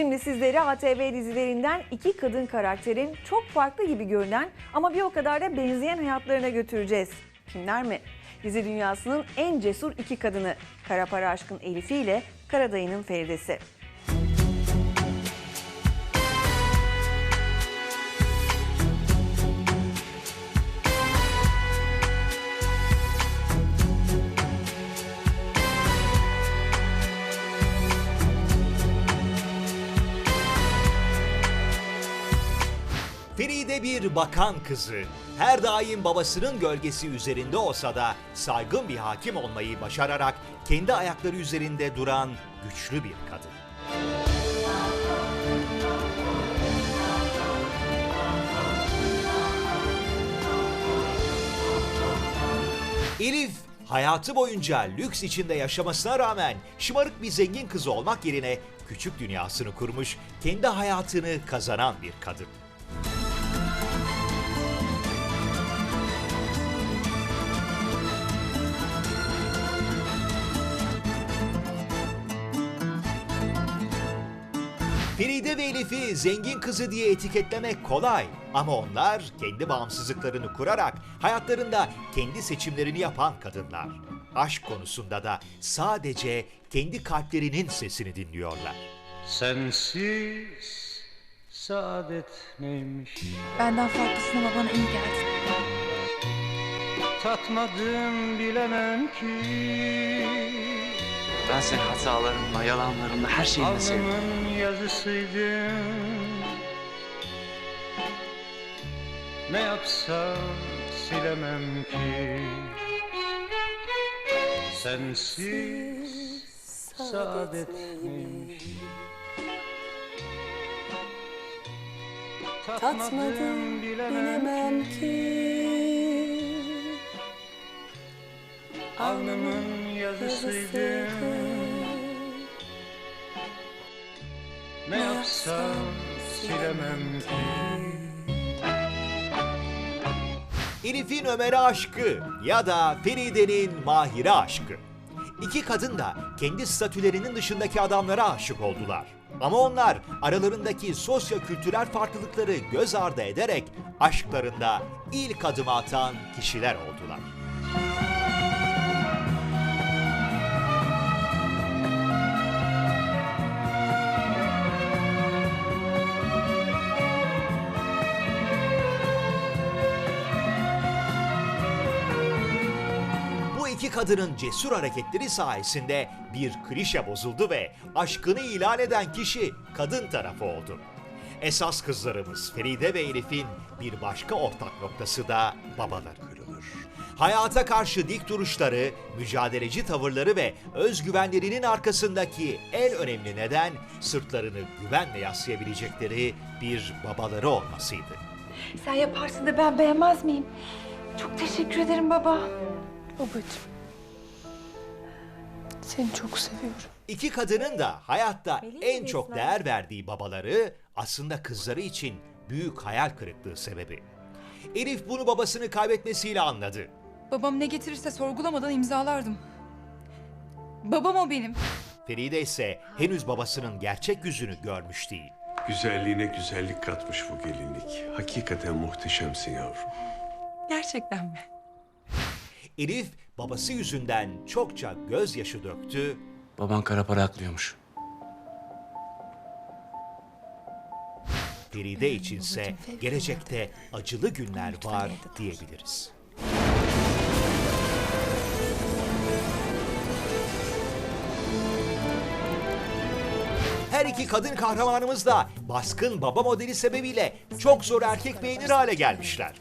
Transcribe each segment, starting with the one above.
Şimdi sizlere ATV dizilerinden iki kadın karakterin çok farklı gibi görünen ama bir o kadar da benzeyen hayatlarına götüreceğiz. Kimler mi? Dizi dünyasının en cesur iki kadını Kara Para Aşkın Elif'i ile Karadayı'nın Feride'si. Bir bakan kızı. Her daim babasının gölgesi üzerinde olsa da saygın bir hakim olmayı başararak kendi ayakları üzerinde duran güçlü bir kadın. Elif hayatı boyunca lüks içinde yaşamasına rağmen şımarık bir zengin kızı olmak yerine küçük dünyasını kurmuş, kendi hayatını kazanan bir kadın. Feride ve Elif'i zengin kızı diye etiketlemek kolay ama onlar kendi bağımsızlıklarını kurarak hayatlarında kendi seçimlerini yapan kadınlar. Aşk konusunda da sadece kendi kalplerinin sesini dinliyorlar. Sensiz saadet neymiş Benden farklısına babana iyi geldin. Tatmadım bilemem ki Ben senin hatalarınla, yalanlarınla, her şeyinle sevdim. Alnımın yazısıydın Ne yapsam silemem ki. Sensiz saadet neymiş Tatmadım bilemem ki. Alnımın yazısıydın Ne yapsam silemem ki Elif'in Ömer'e aşkı ya da Feride'nin Mahir'e aşkı. İki kadın da kendi statülerinin dışındaki adamlara aşık oldular. Ama onlar aralarındaki sosyo-kültürel farklılıkları göz ardı ederek aşklarında ilk adımı atan kişiler oldular. İki kadının cesur hareketleri sayesinde bir klişe bozuldu ve aşkını ilan eden kişi kadın tarafı oldu. Esas kızlarımız Feride ve Elif'in bir başka ortak noktası da babaları kırılır. Hayata karşı dik duruşları, mücadeleci tavırları ve özgüvenlerinin arkasındaki en önemli neden sırtlarını güvenle yaslayabilecekleri bir babaları olmasıydı. Sen yaparsın da ben beğenmez miyim? Çok teşekkür ederim baba. Babacığım. Seni çok seviyorum. İki kadının da hayatta en çok değer verdiği babaları aslında kızları için büyük hayal kırıklığı sebebi. Elif bunu babasını kaybetmesiyle anladı. Babam ne getirirse sorgulamadan imzalardım. Babam o benim. Feride ise henüz babasının gerçek yüzünü görmüş değil. Güzelliğine güzellik katmış bu gelinlik. Hakikaten muhteşemsin yavrum. Gerçekten mi? Elif babası yüzünden çokça gözyaşı döktü Baban kara para aklıyormuş. Feride içinse gelecekte acılı günler var diyebiliriz. Her iki kadın kahramanımız da baskın baba modeli sebebiyle çok zor erkek beğenir hale gelmişler.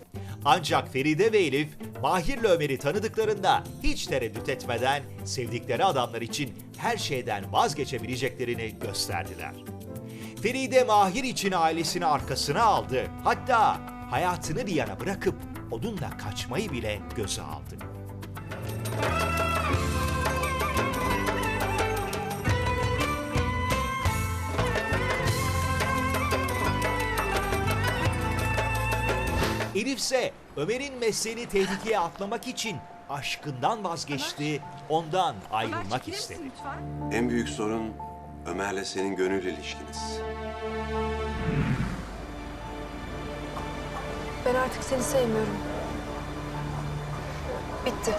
Ancak Feride ve Elif, Mahir'le Ömer'i tanıdıklarında hiç tereddüt etmeden sevdikleri adamlar için her şeyden vazgeçebileceklerini gösterdiler. Feride Mahir için ailesini arkasına aldı. Hatta hayatını bir yana bırakıp onunla kaçmayı bile göze aldı. Elif ise Ömer'in mesleğini tehlikeye atlamak için aşkından vazgeçti, ondan ayrılmak istedi. En büyük sorun Ömer'le senin gönül ilişkiniz. Ben artık seni sevmiyorum. Bitti.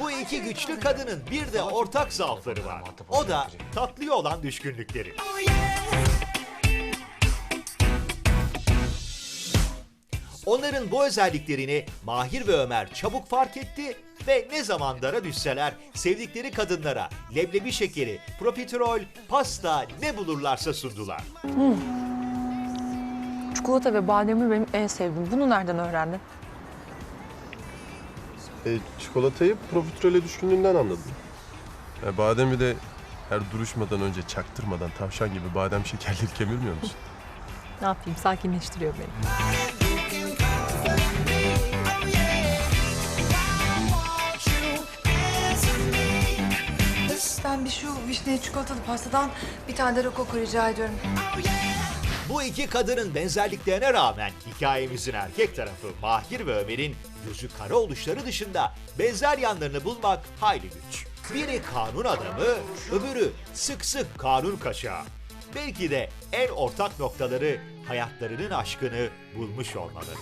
Bu iki güçlü kadının bir de ortak zaafları var. O da tatlıya olan düşkünlükleri. Onların bu özelliklerini Mahir ve Ömer çabuk fark etti ve ne zaman dara düşseler sevdikleri kadınlara leblebi şekeri, profiterol, pasta ne bulurlarsa sundular. Çikolata ve bademi benim en sevdiğim. Bunu nereden öğrendin? E, çikolatayı profiterole düşkünlüğünden anladım. E, bademi de her duruşmadan önce çaktırmadan tavşan gibi badem şekerleri kemirmiyor musun? Ne yapayım? Sakinleştiriyor beni. Vişne çikolatalı pastadan bir tane de rokoko rica ediyorum. Bu iki kadının benzerliklerine rağmen hikayemizin erkek tarafı Mahir ve Ömer'in gözü kara oluşları dışında benzer yanlarını bulmak hayli güç. Biri kanun adamı, öbürü sık sık kanun kaçağı. Belki de en ortak noktaları hayatlarının aşkını bulmuş olmaları.